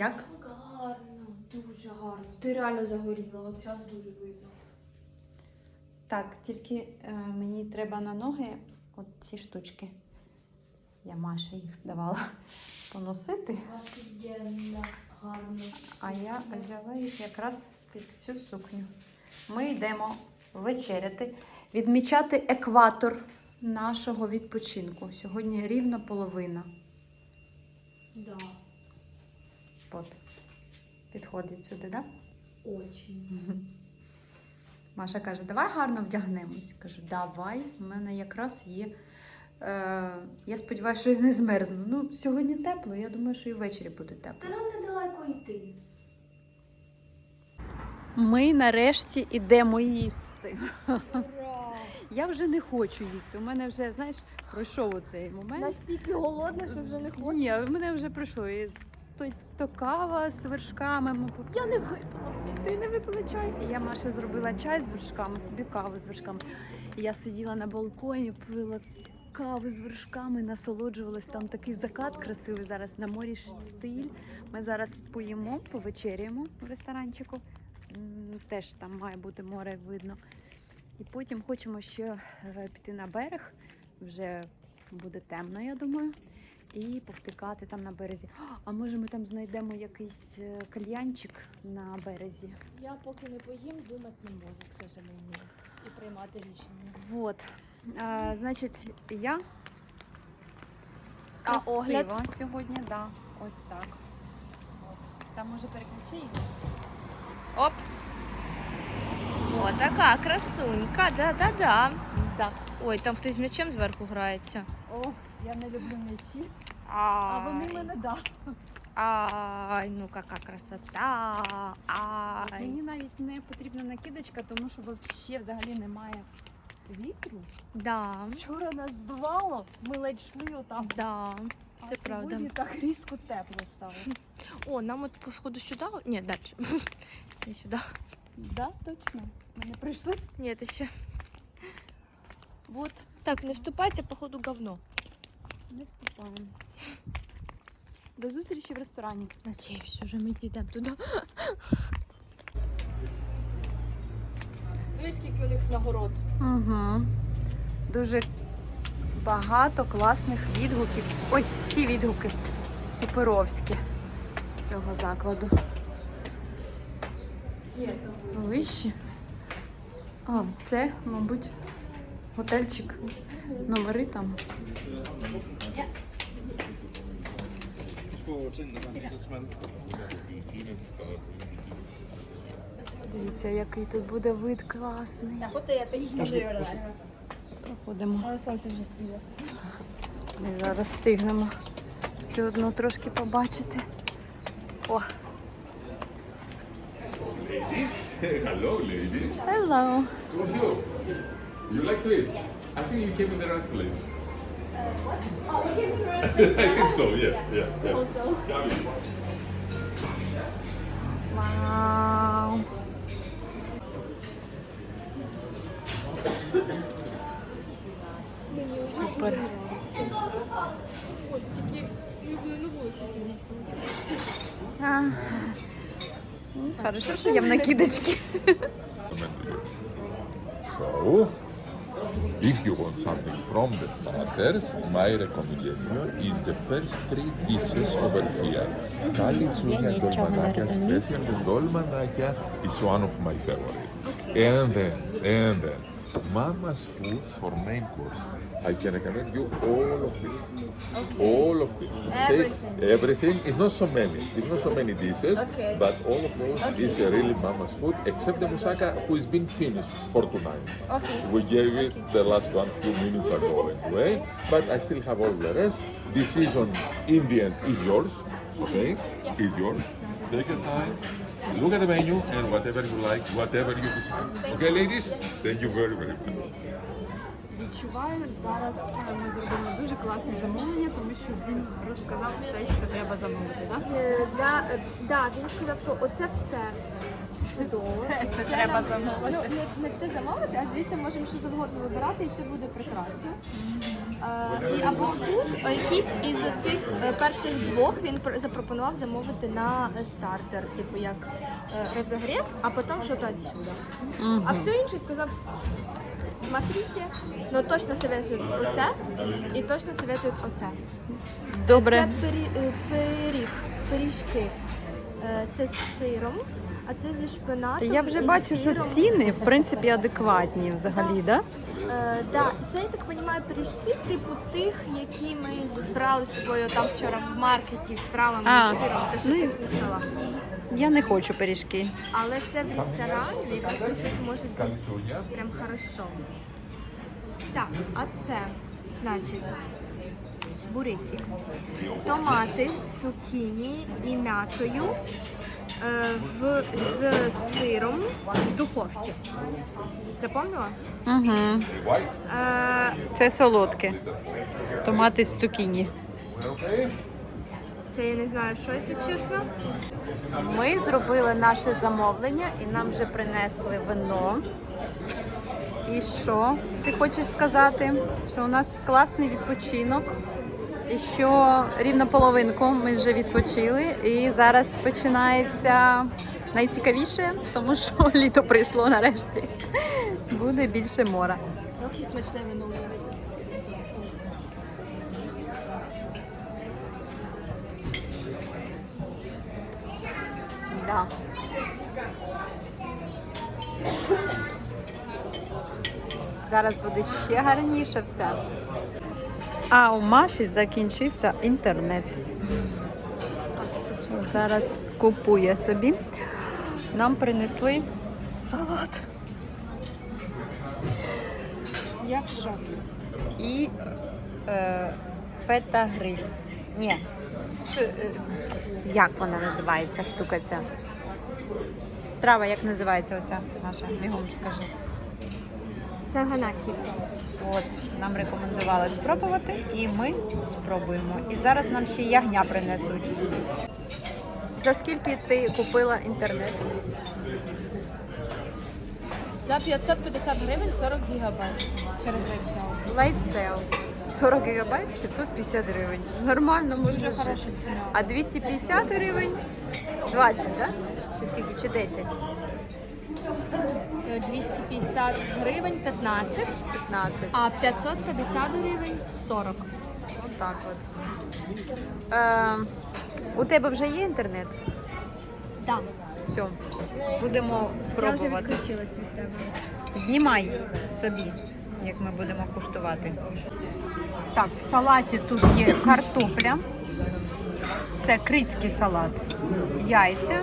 Як? Гарно, дуже гарно. Ти реально загоріла, от зараз дуже видно. Так, тільки е, мені треба на ноги от ці штучки. Я Маші їх давала поносити, Офігенно, гарно. а я взяла їх якраз під цю сукню. Ми йдемо вечеряти, відмічати екватор нашого відпочинку. Сьогодні рівно половина. Да, От. Підходить сюди, так? Да? очень. Маша каже, давай гарно вдягнемось. Кажу, давай, в мене якраз є. Е, я сподіваюся, що я не змерзну. Ну, сьогодні тепло, я думаю, що і ввечері буде тепло. Та нам недалеко йти. Ми нарешті йдемо їсти. Ура! Я вже не хочу їсти. У мене вже, знаєш, пройшов оцей момент. Настільки голодна, що вже не хочу. Ні, в мене вже пройшло. І то, то кава з вершками. Ми Я не випила. Ти не випила чай? І я Маша зробила чай з вершками, собі каву з вершками. І я сиділа на балконі, пила каву з вершками, насолоджувалась. Там такий закат красивий зараз на морі штиль. Ми зараз поїмо, повечеряємо в ресторанчику. Теж там має бути море видно. І потім хочемо ще е, піти на берег. Вже буде темно, я думаю. І повтикати там на березі. А може ми там знайдемо якийсь е, кальянчик на березі? Я поки не поїм, думати не можу, к сожалению. І приймати рішення. Вот. А, значить, я А огляд? сьогодні, да. Ось так. От. Там може переключи її. Оп! О, така красунька, да-да-да. Да. Ой, там хтось з м'ячем зверху грається. О, я не люблю м'ячі, Ай, да. Ай, ну яка красота. Ай. Мені навіть не потрібна накидочка, тому що взагалі взагалі немає вітру. Да, Вчора нас здувало, ми ледь йшли отам. да. А Це правда. сьогодні так різко тепло стало. О, нам от по сходу сюди. Ні, далі. Не сюди. Да, точно. Ми не прийшли. Ні, це ще. От, Так, не вступайте, походу, говно. Не вступаємо. До зустрічі в ресторані. Надіюсь, вже ми йдемо туди. Дивись, скільки у них нагород. Угу. Дуже багато класних відгуків. Ой, всі відгуки суперовські цього закладу. Вище. А, це, мабуть, готельчик. Номери там. Дивіться, який тут буде вид класний. Проходимо. Але сонце вже сіло. Ми зараз встигнемо все одно трошки побачити. О, Hello, ladies. hello! You. Like to eat? I think you came in the right place. I think so. Yeah, yeah, yeah. Hope so. Gabi. Вау! Супер. От тільки люблю на вулиці сидіти. А. Хорошо, що я в накидочці. So, if you want something from the starters, my recommendation is the first three dishes over here. Kalitsunia dolmanakia, special dolmanakia is one of my favorite. And then, and then, Mama's food for main course. I can recommend you all of this. All of this. Okay? Everything. It's not so many. It's not so many dishes. Okay. But all of those is uh, really Mama's food, except the moussaka, who is being finished for tonight. Okay. We gave it the last one few minutes ago anyway, but I still have all the rest. Decision in the end is yours, okay? Is yours. Take your time, look at the menu, and whatever you like, whatever you decide. Okay, ladies? Thank you very, very much. Відчуваю, зараз ми зробимо дуже класне замовлення, тому що він розказав все, що треба замовити. Так? Е, Для, е, да, він сказав, що оце все. Чудово. Це, це треба нам- замовити. Ну, не, не все замовити, а звідси можемо що завгодно вибирати, і це буде прекрасно. Е, і або тут е, якийсь із оцих е, перших двох він пр- запропонував замовити на е, стартер, типу як е, розогрів, а потім щось отсюда. А все інше сказав. Смотрите, Но точно советуют оце і точно советуют оце. Добре. Це пирі, е, пиріг, пиріжки. Е, Це з сиром, а це зі шпинатом. Я вже і бачу, що сиром. ціни в принципі адекватні взагалі, да? Е, да, це я так розумію, пиріжки, типу тих, які ми брали з тобою там вчора в маркеті з травами А, і сиром, те, що ну ти і- кушала. Я не хочу пиріжки. Але це в ресторані, мені кажется, тут може бути прям хорошо. Так, а це, значить, бурики, томати з цукіні і м'ятою е, в, з сиром в духовці. Запомнила? Угу. Це солодке. Томати з цукіні. Це я не знаю, що, якщо чесно. Ми зробили наше замовлення і нам вже принесли вино. І що ти хочеш сказати? Що у нас класний відпочинок. І що рівно половинку ми вже відпочили. І зараз починається найцікавіше, тому що літо прийшло нарешті. Буде більше мора. Ох, і смачне вино. Да. Зараз буде ще гарніше все. А у Маші закінчився інтернет. Зараз купує собі. Нам принесли салат Я в і е, фета гриль. Ні. с- е, як вона називається штука ця? Страва як називається оця? Маша, бігом скажи. Саганакі. От, нам рекомендували спробувати, і ми спробуємо. І зараз нам ще ягня принесуть. За скільки ти купила інтернет? За 550 гривень 40 гігабайт через Websell. Лайфсел. 40 гігабайт 550 гривень. Нормально можна. Дуже жити. хороша ціна. А 250 гривень 20, так? Да? Чи скільки? Чи 10? Е, 250 гривень 15, 15. а 550 гривень 40. Отак от. Е, у тебе вже є інтернет? Так. Все. Будемо пробувати. Я вже відключилась від тебе. Знімай собі, як ми будемо куштувати. Так, в салаті тут є картопля. Це критський салат. Яйця.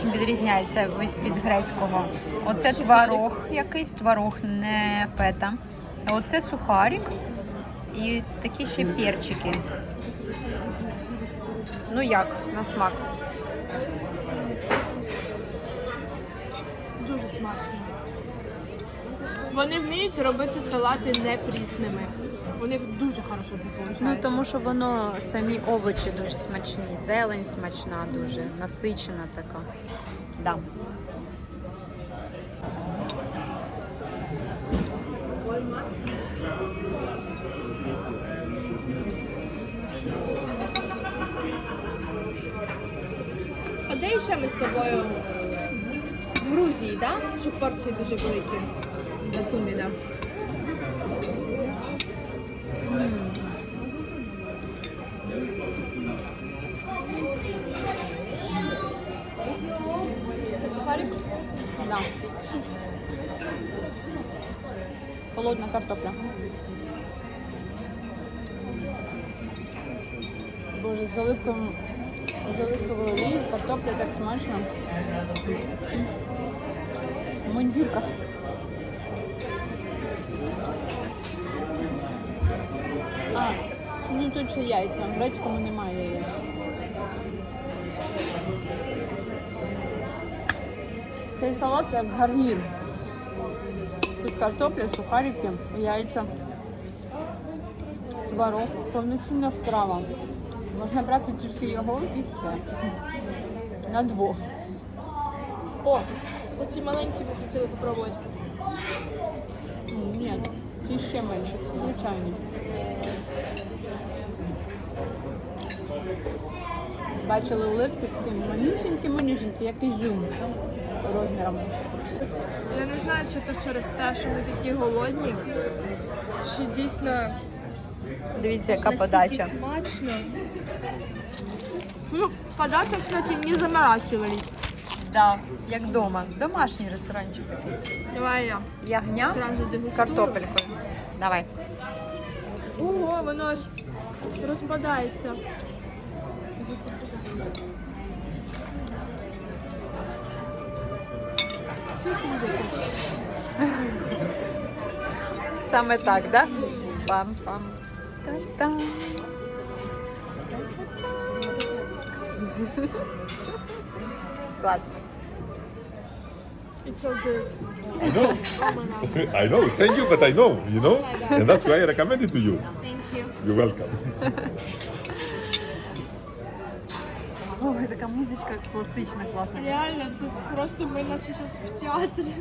Чим відрізняється від грецького? Оце творог якийсь, творог, не фета. А оце сухарик і такі ще перчики. Ну як, на смак? Дуже смачно. Вони вміють робити салати не прісними. У них дуже хорошо це виходить. Ну тому що воно самі овочі дуже смачні, зелень смачна, дуже насичена така. Да. Ще ми з тобою? В Грузії? Да? Щоб порції дуже великі. Батумі, да. Це сухарик? Да. Холодна картопля. Боже, з оливковим з оливковою олією картопля так смачно. В мундірках. А, ну тут ще яйця. В грецькому немає яєць. Цей салат як гарнір. Тут картопля, сухарики, яйця, творог, повноцінна страва. Можна брати тільки його і все. На двох. О, оці маленькі ми хотіли попробувати. Ні, ті ще менше, ці звичайні. Бачили оливки такі манюсінькі-манюсінькі, як ізюм розміром. Я не знаю, чи то через те, що ми такі голодні, чи дійсно Дивіться, настільки смачно. Ну, подача, кстати, не заморачивались. Да, як вдома. Домашній ресторанчик такий. Давай я. Ягня Зразу з дегустую. картопелькою. Давай. Ого, воно ж розпадається. Чуєш музику? Саме так, да? Пам-пам. Та-там. Клас. It's so good. I know. Oh. I know. Thank you, but I know, you know? And that's why I recommend it to you. Thank you. You're welcome. Ой, така музичка класична, класна. Реально, це просто ми наче зараз в театрі.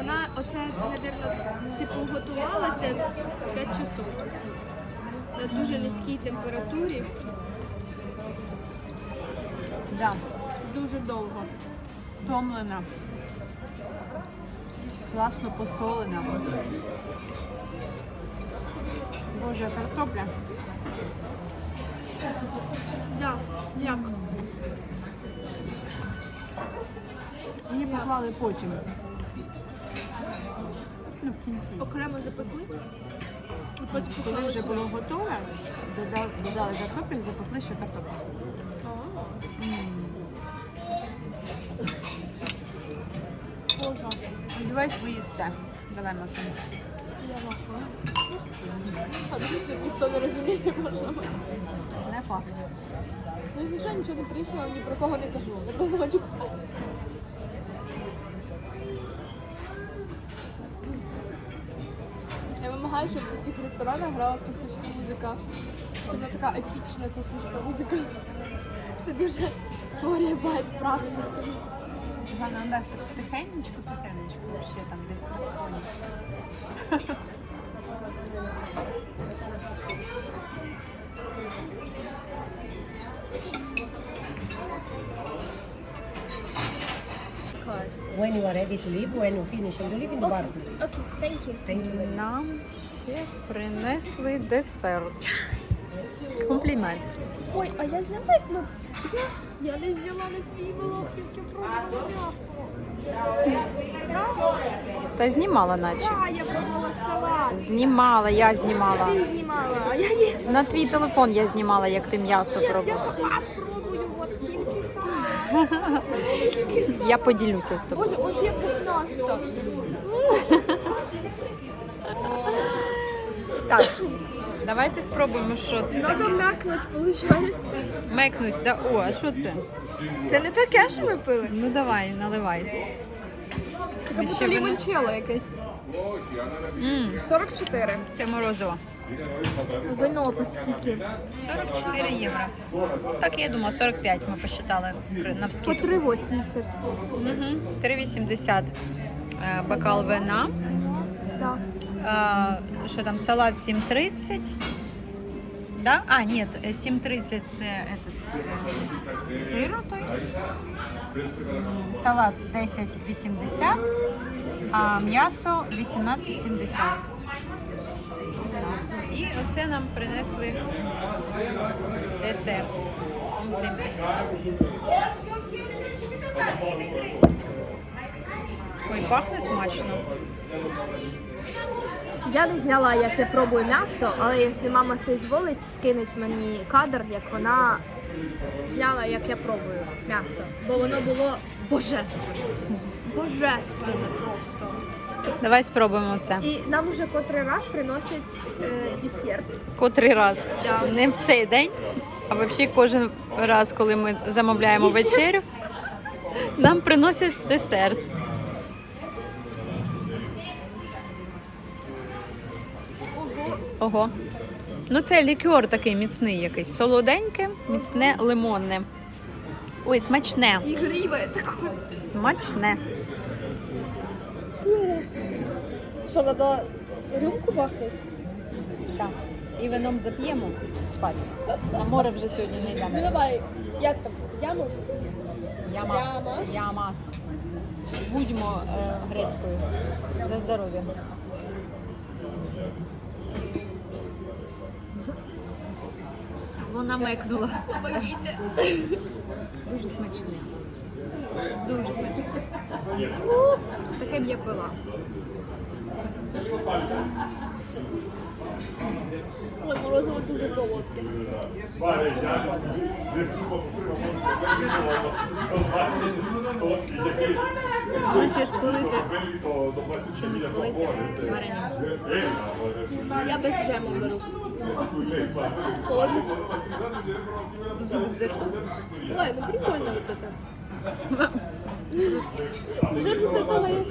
Вона оце, мабуть, типу готувалася 5 часов. На дуже низькій температурі. Да. Дуже довго. Втомлена. Класно посолена. Боже, картопля. Да, як? Її поклали потім. В кінці. Окремо запекли. І потім Коли поклали вже сюди. було готове, додали, додали картоплю і запекли ще картоплю. А. Боже. Ну, Давай поїсти. Давай, Машин. Я ваша. А тут ніхто не розуміє, може. Не факт. Ну, якщо нічого не прийшло, ні про кого не кажу. Я вимагаю, щоб в усіх ресторанах грала класична музика. Вона така епічна класична музика. Це дуже створює вайб правильно. Ганна, так тихенечко, тихенечко, ще там десь на фоні. When you are ready to leave, when you finish and you leave in the bar, please. Окей, thank you. Thank you. Нам ще принесли десерт. Комплімент. Ой, а я зняла, як ми... Я, я не зняла на свій влог, як я пробувала м'ясо. Та знімала наче. А, я пробувала салат. Знімала, я знімала. Ти знімала, а я ні. На твій телефон я знімала, як ти м'ясо Я, я пробувала. салат пробую, от тільки. Я поділюся з тобою. Боже, от я пухнаста. Так, давайте спробуємо, що це. Надо м'якнуть, виходить. Мекнуть. Да, о, а що це? Це не таке, що ми пили. Ну давай, наливай. Це будто вино- лімончелло якесь. М, 44. Це морозиво. Вино по скільки? 44 євро. Так я думала, 45 ми посчитали при- По навскидку. 3,80. Угу. 3,80 е, бокал вина. Да. Е, Що там, салат 7,30. Да? А, ні, е, 7,30 це этот, е, сир той. Салат 10,80, а м'ясо 18,70. І оце нам принесли десерт. Ой, пахне смачно. Я не зняла, як я пробую м'ясо, але якщо мама все зволить, скинуть мені кадр, як вона зняла, як я пробую м'ясо. Бо воно було божественне. Божественне просто. Давай спробуємо це. І нам уже котрий раз приносять е, десерт. Котрий раз. Да. Не в цей день, а взагалі кожен раз, коли ми замовляємо Десерт. вечерю, нам приносять десерт. Ого. Ого. Ну, це лікер такий міцний якийсь. Солоденьке, міцне, лимонне. Ой, смачне. Ігриве таке. Смачне. Що, треба рюмку бахнути? Так. І вином зап'ємо спати. На море вже сьогодні не йдемо. Ну давай, як там? Ямус? Ямас. Ямас. Ямас. Будьмо е, грецькою. За здоров'я. Вона мекнула. Дуже смачне. Дуже смачне. Таке б я пила. Ой, морозиво дуже солодке. Можеш ж пилити чимось пилити варенням. Я без джему беру. Холодно. Зуб зайшло. Ой, ну прикольно вот это. Вже після того, як...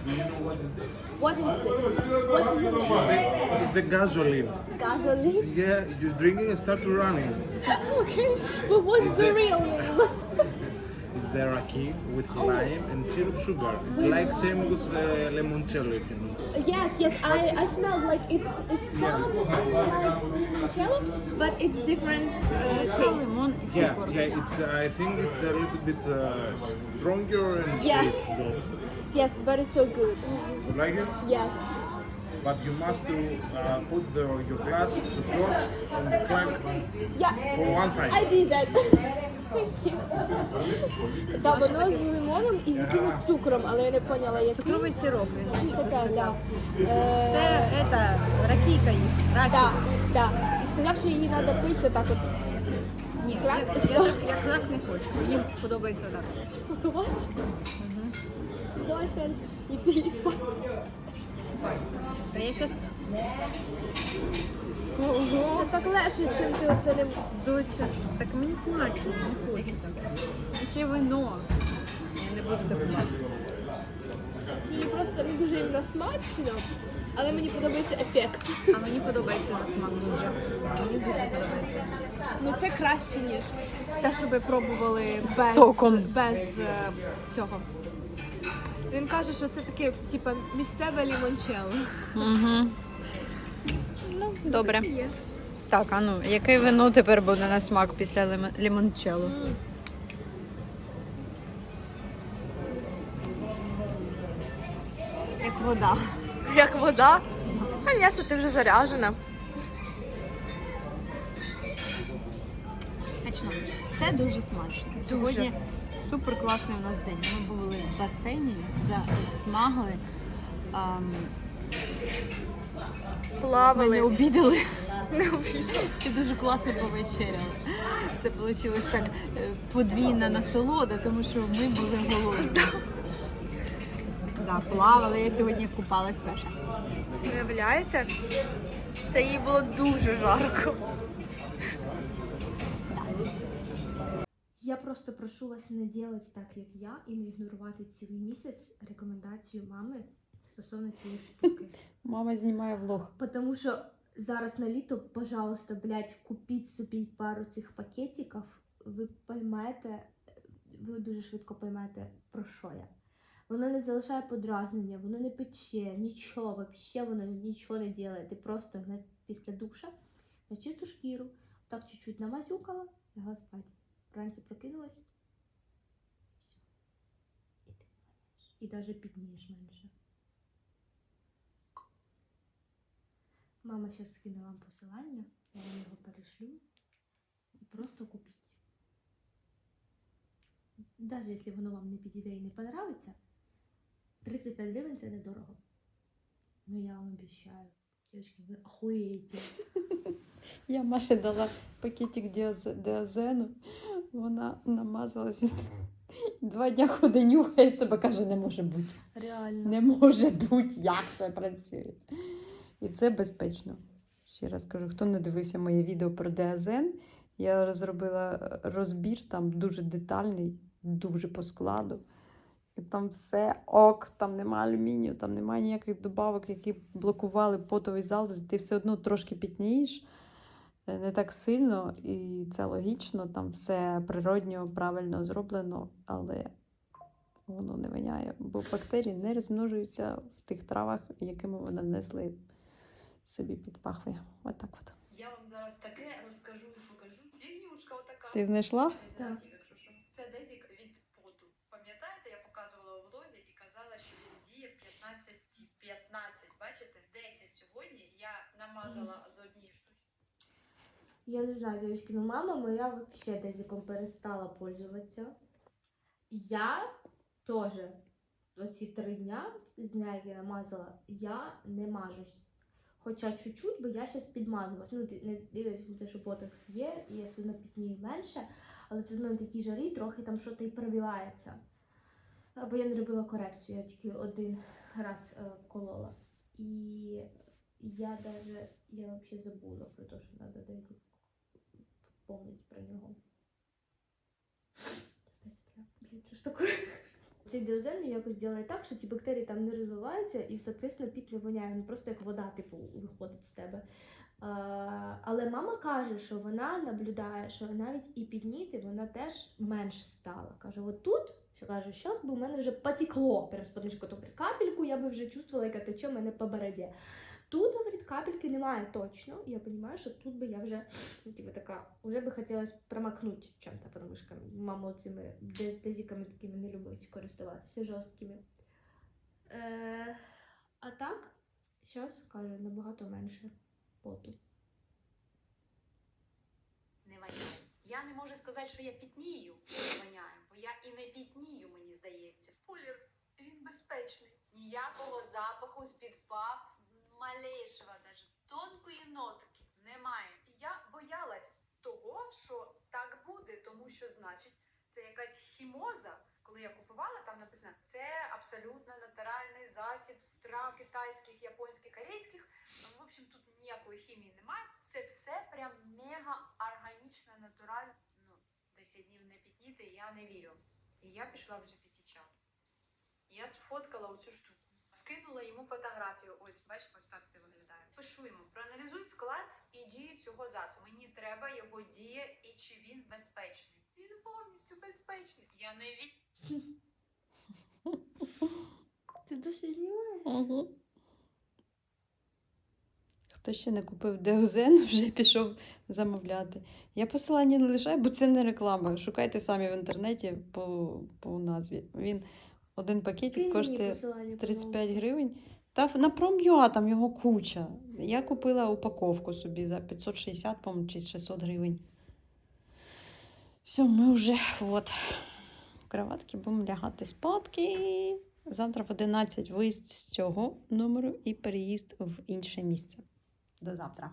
What is this? What's this? the name? It's the gasoline. Gasoline? Yeah, you drink it and start to running. Okay, but what's the real name? It's the raki with lime and syrup sugar. It's like same with the limoncello, if you know. Yes, yes, I, I smelled like it's it's sound like limoncello, but it's different uh, taste. Yeah, yeah. It's uh, I think it's a little bit uh, stronger and Yeah. sweet. Yes, but it's so good. You like it? Yes. But you must to uh, put the, your glass to short on the clank Yeah, for one time. I did that. Thank you. Та воно з лимоном і з якимось цукром, але я не поняла, який. Цукровий сироп. він. Щось таке, да. Це Е, ета, ракійка їх. да, да. І сказав, що її треба пити отак от. Ні, Клак, я, і я, все. так- я клак не хочу. Мені подобається так. Смакувати? Ще раз. І пій я Ого. Так легше, чим ти оце не... доча. Так мені смачно, не. І Ще вино. Я не буду допивати. Мені просто не дуже іменно смачно, але мені подобається ефект. А мені подобається на смак дуже. Мені дуже подобається. Ну це краще, ніж те, що ви пробували без, Соком. без е, цього. Він каже, що це таке, типу, місцеве лімончелло. Угу. Ну, добре. Є. Так, а ну, яке вино тепер буде на смак після лимон- лімончелло? Як вода. Як вода? Звісно, ти вже заряжена. Смачно. Все дуже смачно. Сьогодні супер класний у нас день. Ми були басейні, за- засмагли. ам, Ми не Плавали. обідали. І дуже класно повечеряли. Це вийшло так е, подвійна насолода, тому що ми були голодні. Да, плавали, я сьогодні купалась перша. Уявляєте? Це їй було дуже жарко. Я просто прошу вас не робити так, як я, і не ігнорувати цілий місяць рекомендацію мами стосовно цієї штуки. Мама знімає влог. Потому що зараз на літо, пожалуйста, блядь, купіть собі пару цих пакетиків, ви поймете, ви дуже швидко поймете, про що я. Воно не залишає подразнення, воно не пече, нічого, вообще воно нічого не робить. Ти просто після душа на чисту шкіру, так чуть-чуть намазюкала, лягла спати. Вранці прокинулась. Все. І ти не І навіть піднієш менше. Мама зараз скине вам посилання, я вам його перешлю. Просто купіть. Навіть якщо воно вам не підійде і не понравиться, 35 гривень це недорого. Ну я вам обіцяю. Дівчатки, ви охуєєте. Я Маші дала пакетик діаз- діазену, вона намазалася. Два дня ходить, нюхає себе, каже, не може бути. Реально. Не може бути, як це працює. І це безпечно. Ще раз кажу, хто не дивився моє відео про діазен, я розробила розбір там дуже детальний, дуже по складу. І там все ок, там немає алюмінію, там немає ніяких добавок, які блокували потовий залоз. Ти все одно трошки пітнієш, е, не так сильно, і це логічно, там все природньо, правильно зроблено, але воно не виняє, бо бактерії не розмножуються в тих травах, якими вони нанесли собі під пахви. Отак от. Я вам зараз таке розкажу і покажу. Фігнюшка отака. Ти знайшла? Так. Це дезік від поту. Пам'ятаєте, я показувала у влозі і казала, що він діє 15 15. Бачите, 10 сьогодні я намазала з однієї штучки. Я не знаю, девочки, но мама моя вообще дезиком перестала пользоваться. Я тоже оці три дня з дня, як я намазала, я не мажусь. Хоча чуть-чуть, бо я зараз підмазувалась. Ну, не дивлячись на те, що ботокс є, і я все одно пітнію менше, але все одно на такій жарі трохи там щось і пробивається. Бо я не робила корекцію, я тільки один раз е, вколола. І я даже, я вообще забула про те, що треба дезик помнить про нього. Що ж якось ділає так, що ці бактерії там не розвиваються і, соответственно, піт не воняє. Він просто як вода, типу, виходить з тебе. А, але мама каже, що вона наблюдає, що навіть і підніти вона теж менше стала. Каже, от тут, що каже, зараз би у мене вже потекло перед подмишкою, тобто капельку я би вже чувствувала, яка тече в мене по бороді. Тут, говорить, капельки немає точно. Я розумію, що тут би я вже, ну, типу, така, вже би хотілося промокнути чим-то, тому що мама цими дезиками такими не любить користуватися жорсткими. Е, а так, зараз, каже, набагато менше поту. Не воняє. Я не можу сказати, що я пітнію, воняю, бо я і не пітнію, мені здається. Спойлер, він безпечний. Ніякого запаху з-під пах, малейшого, навіть тонкої нотки немає. Я боялась того, що так буде, тому що значить це якась хімоза. Коли я купувала, там написано це абсолютно натуральний засіб з трав китайських, японських, корейських. Ну, В общем, тут ніякої хімії немає. Це все прям мега органічно, натурально. 10 днів не пітніти, я не вірю. І я пішла в GPT чат. Я сфоткала оцю штуку. Скинула йому фотографію. Ось, бачите, ось так це виглядає. Пишу йому, проаналізуй склад і дію цього засобу. Мені треба його дія і чи він безпечний. Він повністю безпечний. Я не вірю. Ти досі знімаєш? Угу. Хто ще не купив деозен, вже пішов замовляти. Я посилання не лишаю, бо це не реклама. Шукайте самі в інтернеті по, по назві. Він один пакетик коштує 35 гривень. Та на пром'юа там його куча. Я купила упаковку собі за 560, по чи 600 гривень. Все, ми вже от, в кроватки будемо лягати спадки. Завтра в 11 виїзд з цього номеру і переїзд в інше місце. До завтра.